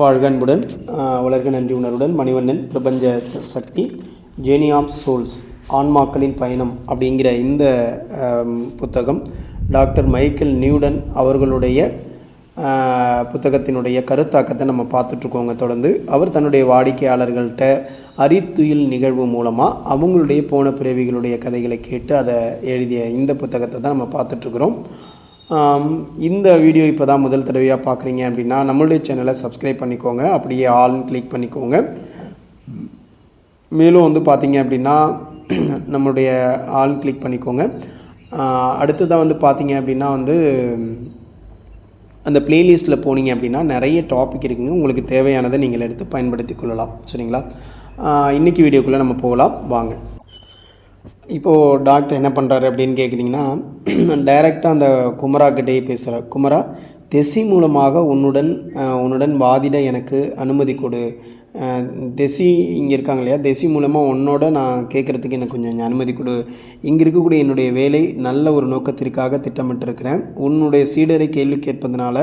வாழ்கன்புடன் வளர்க உலக நன்றி உணர்வுடன் மணிவண்ணன் பிரபஞ்ச சக்தி ஜேனி ஆஃப் சோல்ஸ் ஆன்மாக்களின் பயணம் அப்படிங்கிற இந்த புத்தகம் டாக்டர் மைக்கேல் நியூடன் அவர்களுடைய புத்தகத்தினுடைய கருத்தாக்கத்தை நம்ம பார்த்துட்ருக்கோங்க தொடர்ந்து. அவர் தன்னுடைய வாடிக்கையாளர்கள்ட்ட அரித்துயில் நிகழ்வு மூலமாக அவங்களுடைய போன பிறவிகளுடைய கதைகளை கேட்டு அதை எழுதிய இந்த புத்தகத்தை தான் நம்ம பார்த்துட்ருக்குறோம். இந்த வீடியோ இப்போ தான் முதல் தடவையாக பார்க்குறீங்க அப்படின்னா நம்மளுடைய சேனலை சப்ஸ்கிரைப் பண்ணிக்கோங்க. அப்படியே ஆல்னு கிளிக் பண்ணிக்கோங்க. மேலும் வந்து பார்த்தீங்க அப்படின்னா நம்மளுடைய ஆல் கிளிக் பண்ணிக்கோங்க. அடுத்ததாக வந்து பார்த்தீங்க அப்படின்னா வந்து அந்த ப்ளேலிஸ்ட்டில் போனீங்க அப்படின்னா நிறைய டாபிக் இருக்குங்க. உங்களுக்கு தேவையானதை நீங்கள் எடுத்து பயன்படுத்தி கொள்ளலாம். சரிங்களா? இன்றைக்கி இன்னைக்கு வீடியோக்குள்ளே நம்ம போகலாம். வாங்க. இப்போது டாக்டர் என்ன பண்ணுறாரு அப்படின்னு கேட்குறீங்கன்னா டைரெக்டாக அந்த குமரா கிட்டேயே பேசுகிறார் குமரா தெசி மூலமாக உன்னுடன் உன்னுடன் வாதிட எனக்கு அனுமதி கொடு. தெசி இங்கே இருக்காங்க இல்லையா? தெசி மூலமாக உன்னோட நான் கேட்குறதுக்கு எனக்கு கொஞ்சம் அனுமதி கொடு. இங்கே இருக்கக்கூடிய என்னுடைய வேலை நல்ல ஒரு நோக்கத்திற்காக திட்டமிட்டிருக்கிறேன். உன்னுடைய சீடரை கேள்வி கேட்பதனால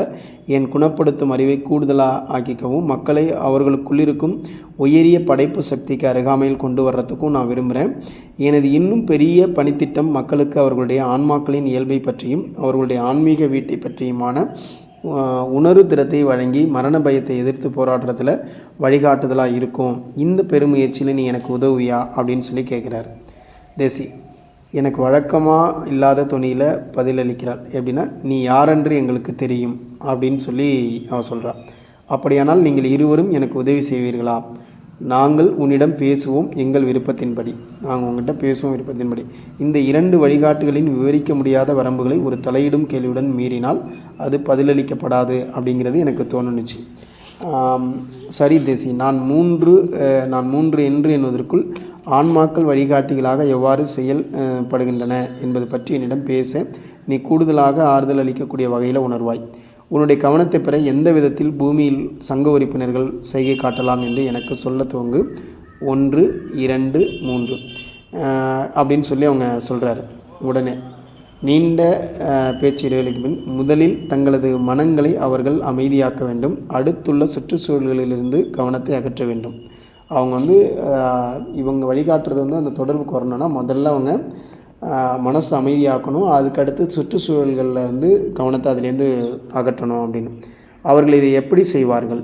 என் குணப்படுத்தும் அறிவை கூடுதலாக ஆக்கிக்கவும் மக்களை அவர்களுக்குள்ளிருக்கும் உயரிய படைப்பு சக்திக்கு அருகாமையில் கொண்டு வர்றதுக்கும் நான் விரும்புகிறேன் எனது இன்னும் பெரிய பணித்திட்டம் மக்களுக்கு அவர்களுடைய ஆன்மாக்களின் இயல்பை பற்றியும் அவர்களுடைய ஆன்மீக வீட்டை பற்றியுமான ஆஹ், உணர்வு திறத்தை வழங்கி மரண பயத்தை எதிர்த்து போராடுறதுல வழிகாட்டுதலாக இருக்கும். இந்த பெருமுயற்சியில் நீ எனக்கு உதவுவியா? அப்படின்னு சொல்லி கேட்குறாரு தேசி எனக்கு வழக்கமாக இல்லாத துணியில் பதிலளிக்கிறாள். எப்படின்னா நீ யாரென்று எங்களுக்கு தெரியும் அப்படின்னு சொல்லி அவள் சொல்கிறாள் அப்படியானால் நீங்கள் இருவரும் எனக்கு உதவி செய்வீர்களா? நாங்கள் உன்னிடம் பேசுவோம் எங்கள் விருப்பத்தின்படி. நாங்கள் உங்கள்கிட்ட பேசுவோம் விருப்பத்தின்படி. இந்த இரண்டு வழிகாட்டுகளின் விவரிக்க முடியாத வரம்புகளை ஒரு தலையிடும் கேள்வியுடன் மீறினால் அது பதிலளிக்கப்படாது அப்படிங்கிறது எனக்கு தோணுனுச்சு. சரி தேசி நான் மூன்று நான் மூன்று என்று என்பதற்குள் ஆன்மாக்கள் வழிகாட்டிகளாக எவ்வாறு செயல்படுகின்றன என்பது பற்றி என்னிடம் பேச நீ கூடுதலாக ஆறுதல் அளிக்கக்கூடிய வகையில் உணர்வாய். உன்னுடைய கவனத்தை பெற எந்த விதத்தில் பூமியில் சங்க உறுப்பினர்கள் செய்கை காட்டலாம் என்று எனக்கு சொல்ல துவங்கு. ஒன்று இரண்டு மூன்று. அப்படின்னு சொல்லி அவங்க சொல்கிறாரு உடனே நீண்ட பேச்சு இடைவெளிக்கு பின் முதலில் தங்களது மனங்களை அவர்கள் அமைதியாக்க வேண்டும். அடுத்துள்ள சுற்றுச்சூழல்களிலிருந்து கவனத்தை அகற்ற வேண்டும். அவங்க வந்து இவங்க வழிகாட்டுறது வந்து அந்த தொடர்புக்கு வரணும்னா முதல்ல அவங்க மனசு அமைதியாக்கணும். அதுக்கடுத்து சுற்றுச்சூழல்களில் வந்து கவனத்தை அதுலேருந்து அகற்றணும் அப்படின்னு. அவர்கள் இதை எப்படி செய்வார்கள்?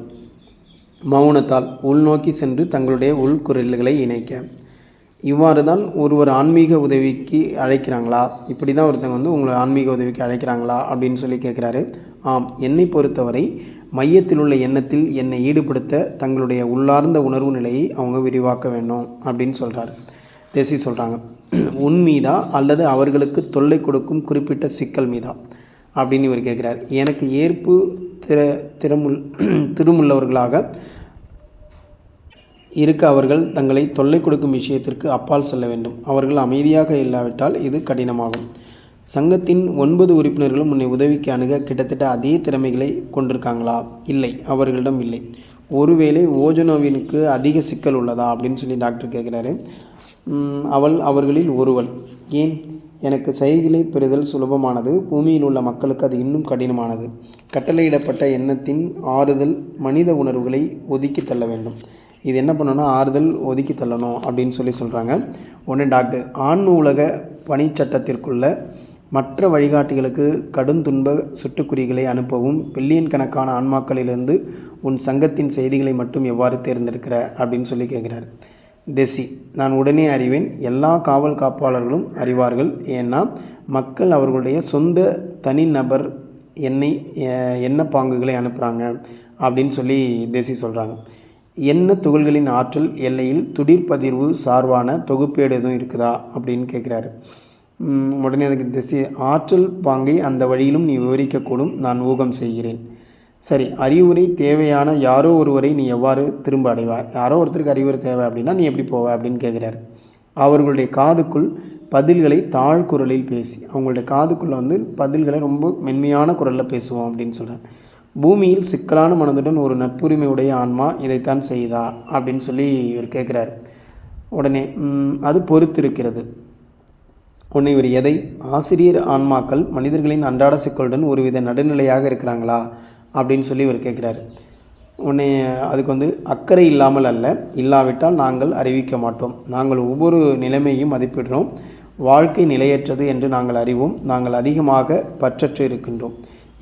மௌனத்தால் உள்நோக்கி சென்று தங்களுடைய உள்குரல்களை இணைக்க. இவ்வாறு தான் ஒருவர் ஆன்மீக உதவிக்கு அழைக்கிறாங்களா? இப்படி தான் ஒருத்தங்க வந்து உங்களை ஆன்மீக உதவிக்கு அழைக்கிறாங்களா? அப்படின்னு சொல்லி கேட்குறாரு. ஆம் என்னை பொறுத்தவரை மையத்தில் உள்ள எண்ணத்தில் என்னை ஈடுபடுத்த தங்களுடைய உள்ளார்ந்த உணர்வு நிலையை அவங்க விரிவாக்க வேண்டும் அப்படின்னு சொல்கிறாரு தேசி சொல்கிறாங்க உன் மீதா அல்லது அவர்களுக்கு தொல்லை கொடுக்கும் குறிப்பிட்ட சிக்கல் மீதா? அப்படின்னு இவர் கேட்குறார். எனக்கு ஏற்பு திற திறமுள் திருமுள்ளவர்களாக இருக்க அவர்கள் தங்களை தொல்லை கொடுக்கும் விஷயத்திற்கு அப்பால் செல்ல வேண்டும். அவர்கள் அமைதியாக இல்லாவிட்டால் இது கடினமாகும். சங்கத்தின் ஒன்பது உறுப்பினர்களும் உன்னை உதவிக்கு அணுக கிட்டத்தட்ட அதே திறமைகளை கொண்டிருக்காங்களா? இல்லை அவர்களிடம் இல்லை. ஒருவேளை ஓஜனோவினுக்கு அதிக சிக்கல் உள்ளதா? அப்படின்னு சொல்லி டாக்டர் கேட்குறாரு. அவள் அவர்களில் ஒருவள். ஏன்? எனக்கு சைகளை பெறுதல் சுலபமானது. பூமியில் உள்ள மக்களுக்கு அது இன்னும் கடினமானது. கட்டளையிடப்பட்ட எண்ணத்தின் ஆறுதல் மனித உணர்வுகளை ஒதுக்கி தள்ள வேண்டும். இது என்ன பண்ணணும்னா ஆறுதல் ஒதுக்கி தள்ளணும் அப்படின்னு சொல்லி சொல்கிறாங்க ஒன்று டாக்டர் ஆண் உலக பணிச்சட்டத்திற்குள்ள மற்ற வழிகாட்டிகளுக்கு கடும் துன்ப சுட்டுக்குறிகளை அனுப்பவும் பில்லியன் கணக்கான ஆன்மாக்களிலிருந்து உன் சங்கத்தின் செய்திகளை மட்டும் எவ்வாறு தேர்ந்தெடுக்கிற அப்படின்னு சொல்லி கேட்குறாரு. தெசி. நான் உடனே அறிவேன் எல்லா காவல் காப்பாளர்களும் அறிவார்கள். ஏன்னா மக்கள் அவர்களுடைய சொந்த தனிநபர் எண்ணெய் எண்ணெய் பாங்குகளை அனுப்புகிறாங்க அப்படின்னு சொல்லி தேசி சொல்கிறாங்க என்ன துகள்களின் ஆற்றல் எல்லையில் துடிர்பதிர்வு சார்பான தொகுப்பேடு எதுவும் இருக்குதா அப்படின்னு கேட்குறாரு உடனே அதுக்கு திசை ஆற்றல் பாங்கை அந்த வழியிலும் நீ விவரிக்கக்கூடும் நான் ஊகம் செய்கிறேன். சரி அறிவுரை தேவையான யாரோ ஒருவரை நீ எவ்வாறு திரும்ப அடைவாய்? யாரோ ஒருத்தருக்கு அறிவுரை தேவை அப்படின்னா நீ எப்படி போவ அப்படின்னு கேட்குறாரு அவர்களுடைய காதுக்குள் பதில்களை தாழ்குரலில் பேசி அவங்களுடைய காதுக்குள்ளே வந்து பதில்களை ரொம்ப மென்மையான குரலில் பேசுவோம் அப்படின்னு சொல்கிறேன் பூமியில் சிக்கலான மனதுடன் ஒரு நட்புரிமை உடைய ஆன்மா இதைத்தான் செய்தா? அப்படின்னு சொல்லி இவர் கேட்குறாரு உடனே அது அது பொறுத்திருக்கிறது. உன்னை இவர் எதை? ஆசிரியர் ஆன்மாக்கள் மனிதர்களின் அன்றாட சிக்கலுடன் ஒருவித நடுநிலையாக இருக்கிறாங்களா? அப்படின்னு சொல்லி இவர் கேட்குறாரு. உன்னை அதுக்கு வந்து அக்கறை இல்லாமல் அல்ல இல்லாவிட்டால் நாங்கள் அறிவிக்க மாட்டோம். நாங்கள் ஒவ்வொரு நிலைமையும் மதிப்பிடுறோம். வாழ்க்கை நிலையற்றது என்று நாங்கள் அறிவோம். நாங்கள் அதிகமாக பற்றற்று இருக்கின்றோம்.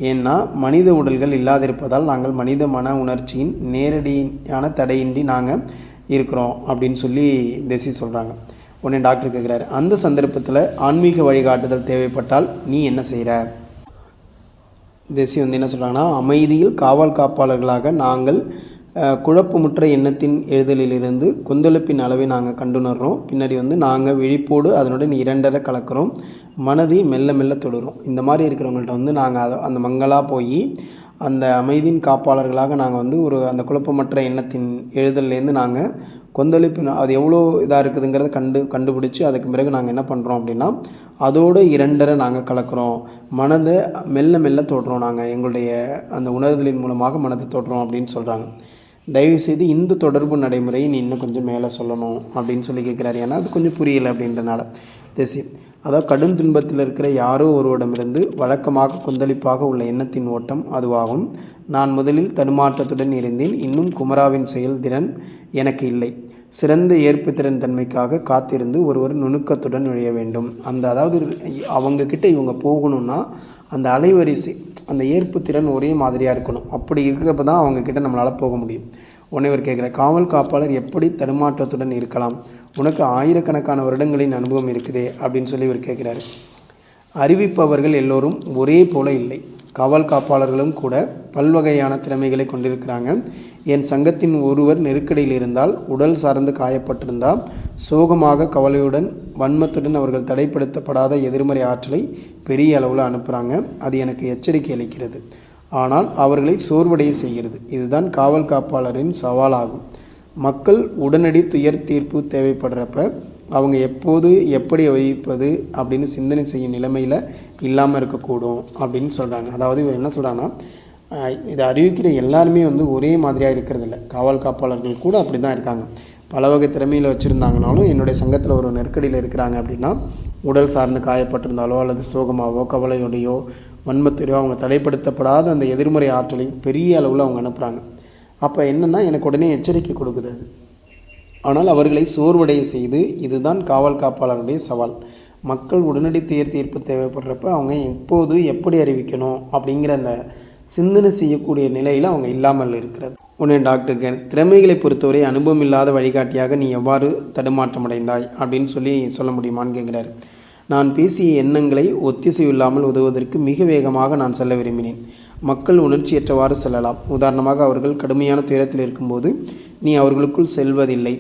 ஏன்னா மனித உடல்கள் இல்லாதிருப்பதால் நாங்கள் மனித மன உணர்ச்சியின் நேரடியான தடையின்றி நாங்கள் இருக்கிறோம் அப்படின்னு சொல்லி தேசி சொல்கிறாங்க உடனே டாக்டர் கேட்குறாரு அந்த சந்தர்ப்பத்தில் ஆன்மீக வழிகாட்டுதல் தேவைப்பட்டால் நீ என்ன செய்கிற தேசியம் வந்து என்ன சொல்கிறாங்கன்னா அமைதியில் காவல் காப்பாளர்களாக நாங்கள் குழப்பமுற்ற எண்ணத்தின் எழுதலிலிருந்து கொந்தளிப்பின் அளவை நாங்கள் கண்டுணர்றோம். பின்னாடி வந்து நாங்கள் விழிப்போடு அதனுடன் இரண்டரை கலக்கிறோம். மனதை மெல்ல மெல்ல தொடுறோம் இந்த மாதிரி இருக்கிறவங்கள்ட்ட வந்து நாங்கள் அதை அந்த மங்களாக போய் அந்த அமைதியின் காப்பாளர்களாக நாங்கள் வந்து ஒரு அந்த குழப்பமற்ற எண்ணத்தின் எழுதல்லேருந்து நாங்கள் கொந்தளிப்பு அது எவ்வளோ இதாக இருக்குதுங்கிறத கண்டு கண்டுபிடிச்சி அதுக்கு பிறகு நாங்கள் என்ன பண்ணுறோம் அப்படின்னா அதோடு இரண்டரை நாங்கள் கலக்கிறோம். மனதை மெல்ல மெல்ல தொடுறோம் நாங்கள் எங்களுடைய அந்த உணர்தலின் மூலமாக மனதை தொடுறோம் அப்படின்னு சொல்கிறாங்க தயவுசெய்து இந்த தொடர்பு நடைமுறையை நீ இன்னும் கொஞ்சம் மேலே சொல்லணும் அப்படின்னு சொல்லி கேட்குறாரு. ஏன்னா அது கொஞ்சம் புரியலை அப்படின்றனால. திசை அதாவது கடும் துன்பத்தில் இருக்கிற யாரோ ஒருவரிடமிருந்து வழக்கமாக கொந்தளிப்பாக உள்ள எண்ணத்தின் ஓட்டம் அதுவாகும். நான் முதலில் தடுமாற்றத்துடன் இருந்தேன். இன்னும் குமராவின் செயல்திறன் எனக்கு இல்லை. சிறந்த ஏற்புத்திறன் தன்மைக்காக காத்திருந்து ஒருவர் நுணுக்கத்துடன் நுழைய வேண்டும். அந்த அதாவது அவங்கக்கிட்ட இவங்க போகணும்னா அந்த அலைவரிசை அந்த ஏற்புத்திறன் ஒரே மாதிரியாக இருக்கணும். அப்படி இருக்கிறப்ப தான் அவங்கக்கிட்ட நம்மளால் போக முடியும். உன்னை இவர் கேட்குற காவல் காப்பாளர் எப்படி தடுமாற்றத்துடன் இருக்கலாம்? உனக்கு ஆயிரக்கணக்கான வருடங்களின் அனுபவம் இருக்குதே அப்படின்னு சொல்லி இவர் கேட்குறாரு. அறிவிப்பவர்கள் எல்லோரும் ஒரே போல இல்லை. காவல் காப்பாளர்களும் கூட பல்வகையான திறமைகளை கொண்டிருக்கிறாங்க. என் சங்கத்தின் ஒருவர் நெருக்கடியில் இருந்தால் உடல் சார்ந்து காயப்பட்டிருந்தால் சோகமாக கவலையுடன் வன்மத்துடன் அவர்கள் தடைப்படுத்தப்படாத எதிர்மறை ஆற்றலை பெரிய அளவில் அனுப்புகிறாங்க அது எனக்கு எச்சரிக்கை அளிக்கிறது. ஆனால் அவர்களை சோர்வடைய செய்கிறது. இதுதான் காவல் காப்பாளரின் சவாலாகும். மக்கள் உடனடி துயர் தீர்ப்பு தேவைப்படுறப்ப அவங்க எப்போது எப்படி வைப்பது அப்படின்னு சிந்தனை செய்யும் நிலைமையில் இல்லாமல் இருக்கக்கூடும் அப்படின்னு சொல்கிறாங்க அதாவது இவர் என்ன சொல்கிறாங்கன்னா இதை அறிவிக்கிற எல்லாருமே வந்து ஒரே மாதிரியாக இருக்கிறதில்ல. காவல் காப்பாளர்கள் கூட அப்படி தான் இருக்காங்க. பல வகை திறமையில் வச்சுருந்தாங்கனாலும் என்னுடைய சங்கத்தில் ஒரு நெருக்கடியில் இருக்கிறாங்க அப்படின்னா உடல் சார்ந்து காயப்பட்டிருந்தாலோ அல்லது சோகமாவோ கவலையோடையோ வன்மத்தையோ அவங்க தடைப்படுத்தப்படாத அந்த எதிர்மறை ஆற்றலை பெரிய அளவில் அவங்க அனுப்புகிறாங்க அப்போ என்னென்னா எனக்கு உடனே எச்சரிக்கை கொடுக்குது அது. ஆனால் அவர்களை சோர்வடைய செய்து இதுதான் காவல் காப்பாளருடைய சவால். மக்கள் உடனடி துயர் தீர்ப்பு தேவைப்படுறப்ப அவங்க எப்போது எப்படி அறிவிக்கணும் அப்படிங்கிற அந்த சிந்தனை செய்யக்கூடிய நிலையில் அவங்க இல்லாமல் இருக்கிறது. உடனே டாக்டர் திறமைகளை பொறுத்தவரை அனுபவம் இல்லாத வழிகாட்டியாக நீ எவ்வாறு தடுமாற்றமடைந்தாய் அப்படின்னு சொல்லி சொல்ல முடியுமான்னு கேட்குறாரு நான் பேசிய எண்ணங்களை ஒத்திசைவில்லாமல் உதவுவதற்கு மிக வேகமாக நான் செல்ல விரும்பினேன். மக்கள் உணர்ச்சியற்றவாறு செல்லலாம். உதாரணமாக அவர்கள் கடுமையான துயரத்தில் இருக்கும்போது நீ அவர்களுக்குள் செல்வதில்லை.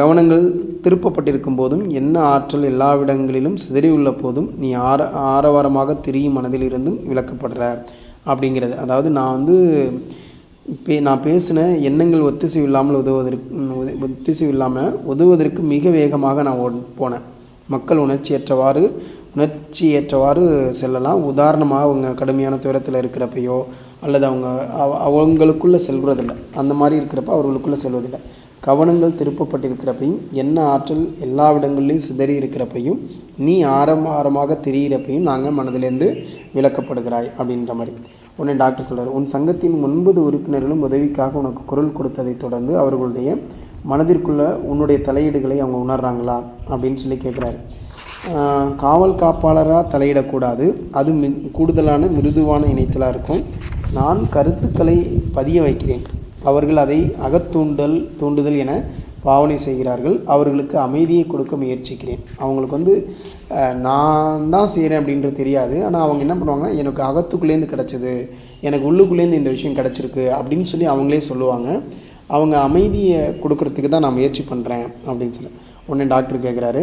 கவனங்கள் திருப்பப்பட்டிருக்கும் போதும் என்ன ஆற்றல் எல்லாவிடங்களிலும் சிதறியுள்ள போதும் நீ ஆர ஆரவாரமாக திரியும் மனதில் இருந்தும் விளக்கப்படுற. அப்படிங்கிறது. அதாவது நான் வந்து பே நான் பேசின எண்ணங்கள் ஒத்திசைவு இல்லாமல் உதவுவதற்கு ஒத்திசைவு இல்லாமல் உதவுவதற்கு மிக வேகமாக நான் போனேன். மக்கள் உணர்ச்சியற்றவாறு உணர்ச்சியற்றவாறு செல்லலாம். உதாரணமாக அவங்க கடுமையான துயரத்தில் இருக்கிறப்பையோ அல்லது அவங்க அவ- அவங்களுக்குள்ளே செல்வதில்லை அந்த மாதிரி இருக்கிறப்ப அவர்களுக்குள்ளே செல்வதில்லை. கவனங்கள் திருப்பப்பட்டிருக்கிறப்பையும் என்ன ஆற்றல் எல்லா இடங்கள்லையும் சிதறி இருக்கிறப்பையும் நீ ஆரம் ஆரமாக தெரிகிறப்பையும் நாங்கள் மனதிலேருந்து விளக்கப்படுகிறாய் அப்படின்ற மாதிரி. உடனே டாக்டர் சொல்கிறார் உன் சங்கத்தின் ஒன்பது உறுப்பினர்களும் உதவிக்காக உனக்கு குரல் கொடுத்ததைத் தொடர்ந்து அவர்களுடைய மனதிற்குள்ள உன்னுடைய தலையீடுகளை அவங்க உணர்றாங்களா அப்படின்னு சொல்லி கேட்குறாரு காவல் காப்பாளராக தலையிடக்கூடாது. அது மி கூடுதலான மிருதுவான இணைத்தலாக இருக்கும். நான் கருத்துக்களை பதிய வைக்கிறேன். அவர்கள் அதை அகத்தூண்டல் தூண்டுதல் என பாவனை செய்கிறார்கள் அவர்களுக்கு அமைதியை கொடுக்க முயற்சிக்கிறேன். அவங்களுக்கு வந்து நான் தான் செய்கிறேன் அப்படின்றது தெரியாது. ஆனால் அவங்க என்ன பண்ணுவாங்கன்னா எனக்கு அகத்துக்குள்ளேருந்து கிடச்சிது எனக்கு உள்ளுக்குள்ளேருந்து இந்த விஷயம் கிடச்சிருக்கு அப்படின்னு சொல்லி அவங்களே சொல்லுவாங்க. அவங்க அமைதியை கொடுக்கறதுக்கு தான் நான் முயற்சி பண்ணுறேன் அப்படின்னு சொல்லி. உடனே டாக்டர் கேட்குறாரு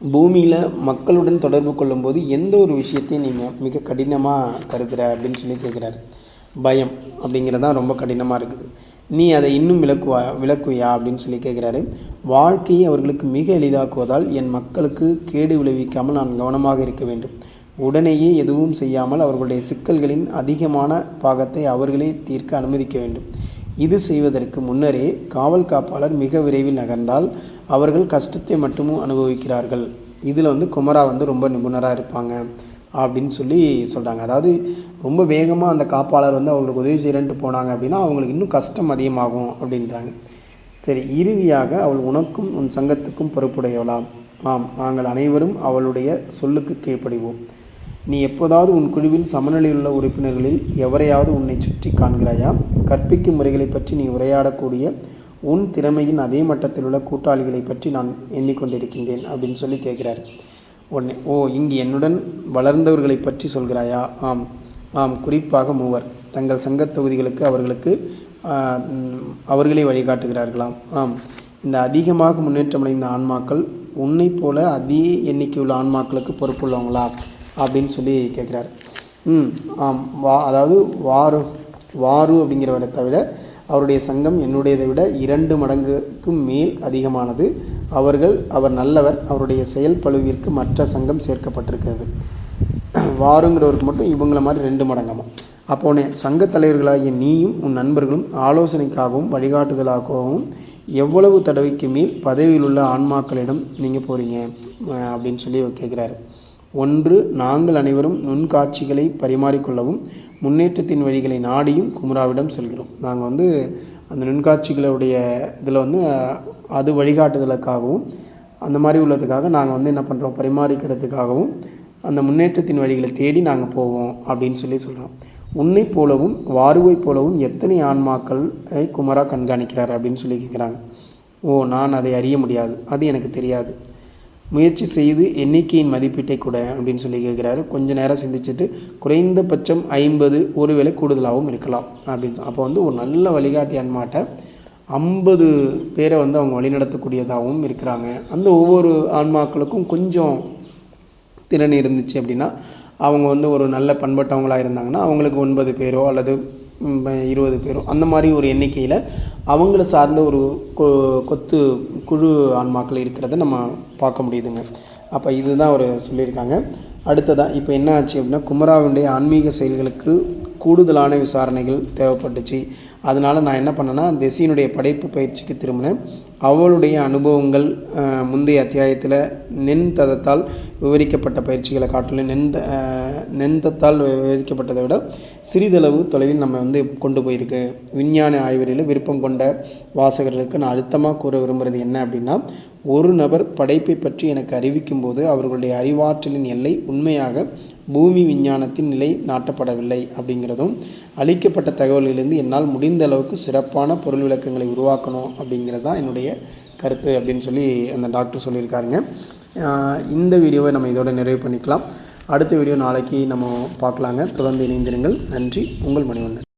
பூமியில் மக்களுடன் தொடர்பு கொள்ளும்போது எந்த ஒரு விஷயத்தையும் நீங்கள் மிக கடினமாக கருதுகிற அப்படின்னு சொல்லி கேட்குறாரு பயம் அப்படிங்கிறது தான் ரொம்ப கடினமாக இருக்குது. நீ அதை இன்னும் விளக்குவா விளக்குவியா அப்படின்னு சொல்லி கேட்குறாரு. வாழ்க்கையை அவர்களுக்கு மிக எளிதாக்குவதால் என் மக்களுக்கு கேடு விளைவிக்காமல் நான் கவனமாக இருக்க வேண்டும். உடனேயே எதுவும் செய்யாமல் அவர்களுடைய சிக்கல்களின் அதிகமான பாகத்தை அவர்களே தீர்க்க அனுமதிக்க வேண்டும். இது செய்வதற்கு முன்னரே காவல் காப்பாளர் மிக விரைவில் நகர்ந்தால் அவர்கள் கஷ்டத்தை மட்டுமும் அனுபவிக்கிறார்கள். இதில் வந்து குமரா வந்து ரொம்ப நிபுணராக இருப்பாங்க. அப்படின்னு சொல்லி சொல்கிறாங்க அதாவது ரொம்ப வேகமாக அந்த காப்பாளர் வந்து அவங்களுக்கு உதவி செய்கிறேன்ட்டு போனாங்க அப்படின்னா அவங்களுக்கு இன்னும் கஷ்டம் அதிகமாகும் அப்படின்றாங்க. சரி இறுதியாக அவள் உனக்கும் உன் சங்கத்துக்கும் பொறுப்புடையவளாம் ஆம் நாங்கள் அனைவரும் அவளுடைய சொல்லுக்கு கீழ்ப்படிவோம். நீ எப்போதாவது உன் குழுவில் சமநிலையுள்ள உறுப்பினர்களில் எவரையாவது உன்னை சுற்றி காண்கிறாயா? கற்பிக்கும் முறைகளை பற்றி நீ உரையாடக்கூடிய உன் திறமையின் அதே மட்டத்தில் உள்ள கூட்டாளிகளை பற்றி நான் எண்ணிக்கொண்டிருக்கின்றேன் அப்படின்னு சொல்லி கேட்குறாரு. உடனே ஓ இங்கு என்னுடன் வளர்ந்தவர்களை பற்றி சொல்கிறாயா? ஆம் ஆம் குறிப்பாக மூவர். தங்கள் சங்கத் தொகுதிகளுக்கு அவர்களுக்கு அவர்களே வழிகாட்டுகிறார்களாம். ஆம் இந்த அதிகமாக முன்னேற்றமடைந்த ஆன்மாக்கள் உன்னைப் போல அதே எண்ணிக்கையுள்ள ஆன்மாக்களுக்கு பொறுப்புள்ளவங்களா? அப்படின்னு சொல்லி கேட்குறார். ம் ஆம் வா அதாவது வாரு வாரு அப்படிங்கிறவரை தவிர அவருடைய சங்கம் என்னுடையதை விட இரண்டு மடங்குக்கும் மேல் அதிகமானது அவர்கள் அவர் நல்லவர் அவருடைய செயல் பழுவிற்கு மற்ற சங்கம் சேர்க்கப்பட்டிருக்கிறது. வாருங்கிறவருக்கு மட்டும் இவங்கள மாதிரி ரெண்டு மடங்காமா. அப்போனே சங்கத் தலைவர்களாகிய நீயும் உன் நண்பர்களும் ஆலோசனைக்காகவும் வழிகாட்டுதலாகவும் எவ்வளவு தடவைக்கு மேல் பதவியில் உள்ள ஆன்மாக்களிடம் நீங்கள் போகிறீங்க அப்படின்னு சொல்லி கேட்குறாரு ஒன்று நாங்கள் அனைவரும் நுண்காட்சிகளை பரிமாறிக்கொள்ளவும் முன்னேற்றத்தின் வழிகளை நாடியும் குமராவிடம் செல்கிறோம். நாங்கள் வந்து அந்த நுண்காட்சிகளுடைய இதில் வந்து அது வழிகாட்டுதலுக்காகவும் அந்த மாதிரி உள்ளதுக்காக நாங்கள் வந்து என்ன பண்ணுறோம் பரிமாறிக்கிறதுக்காகவும் அந்த முன்னேற்றத்தின் வழிகளை தேடி நாங்கள் போவோம் அப்படின்னு சொல்லி சொல்கிறோம் உன்னை போலவும் வாருவை போலவும் எத்தனை ஆன்மாக்களை குமரா கண்காணிக்கிறார் அப்படின்னு சொல்லி கேட்குறாங்க ஓ நான் அதை அறிய முடியாது. அது எனக்கு தெரியாது. முயற்சி செய்து எண்ணிக்கையின் மதிப்பீட்டை கூட அப்படின்னு சொல்லி கேட்குறாரு கொஞ்ச நேரம் சிந்திச்சுட்டு குறைந்தபட்சம் ஐம்பது ஒருவேளை கூடுதலாகவும் இருக்கலாம் அப்படின்னு அப்போ வந்து ஒரு நல்ல வழிகாட்டி அன்மாட்ட ஐம்பது பேரை வந்து அவங்க வழிநடத்தக்கூடியதாகவும் இருக்கிறாங்க. அந்த ஒவ்வொரு ஆன்மாக்களுக்கும் கொஞ்சம் திறன் இருந்துச்சு அப்படின்னா அவங்க வந்து ஒரு நல்ல பண்பட்டவங்களாக இருந்தாங்கன்னா அவங்களுக்கு ஒன்பது பேரோ அல்லது இருபது பேரும். அந்த மாதிரி ஒரு எண்ணிக்கையில் அவங்கள சார்ந்த ஒரு கொ- கொத்து குழு ஆன்மாக்கள் இருக்கிறத நம்ம பார்க்க முடியுதுங்க. அப்போ இதுதான் அவர் சொல்லியிருக்காங்க. அடுத்ததாக இப்போ என்ன ஆச்சு அப்படின்னா குமராவினுடைய ஆன்மீக செயல்களுக்கு கூடுதலான விசாரணைகள் தேவைப்பட்டுச்சு. அதனால் நான் என்ன பண்ணேன்னா திசையினுடைய படைப்பு பயிற்சிக்கு திரும்பினேன். அவளுடைய அனுபவங்கள் முந்தைய அத்தியாயத்தில் நென் ததத்தால் விவரிக்கப்பட்ட பயிற்சிகளை காட்டிலும் நென் நெந்தத்தால் விவரிக்கப்பட்டதை விட சிறிதளவு தொலைவில் நம்ம வந்து கொண்டு போயிருக்கு. விஞ்ஞான ஆய்வறியில் விருப்பம் கொண்ட வாசகர்களுக்கு நான் அழுத்தமாக கூற விரும்புகிறது என்ன அப்படின்னா ஒரு நபர் படைப்பை பற்றி எனக்கு அறிவிக்கும் போது அவர்களுடைய அறிவாற்றலின் எல்லை உண்மையாக பூமி விஞ்ஞானத்தின் நிலை நாட்டப்படவில்லை அப்படிங்கிறதும் அளிக்கப்பட்ட தகவல்களிலிருந்து என்னால் முடிந்த அளவுக்கு சிறப்பான பொருள் விளக்கங்களை உருவாக்கணும் அப்படிங்கிறது தான் என்னுடைய கருத்து அப்படின்னு சொல்லி அந்த டாக்டர் சொல்லியிருக்காருங்க. இந்த வீடியோவை நம்ம இதோட நிறைவு பண்ணிக்கலாம். அடுத்த வீடியோ நாளைக்கு நம்ம பார்க்கலாங்க. தொடர்ந்து இணைந்திருங்கள். நன்றி. உங்கள் மணிவண்ணன்.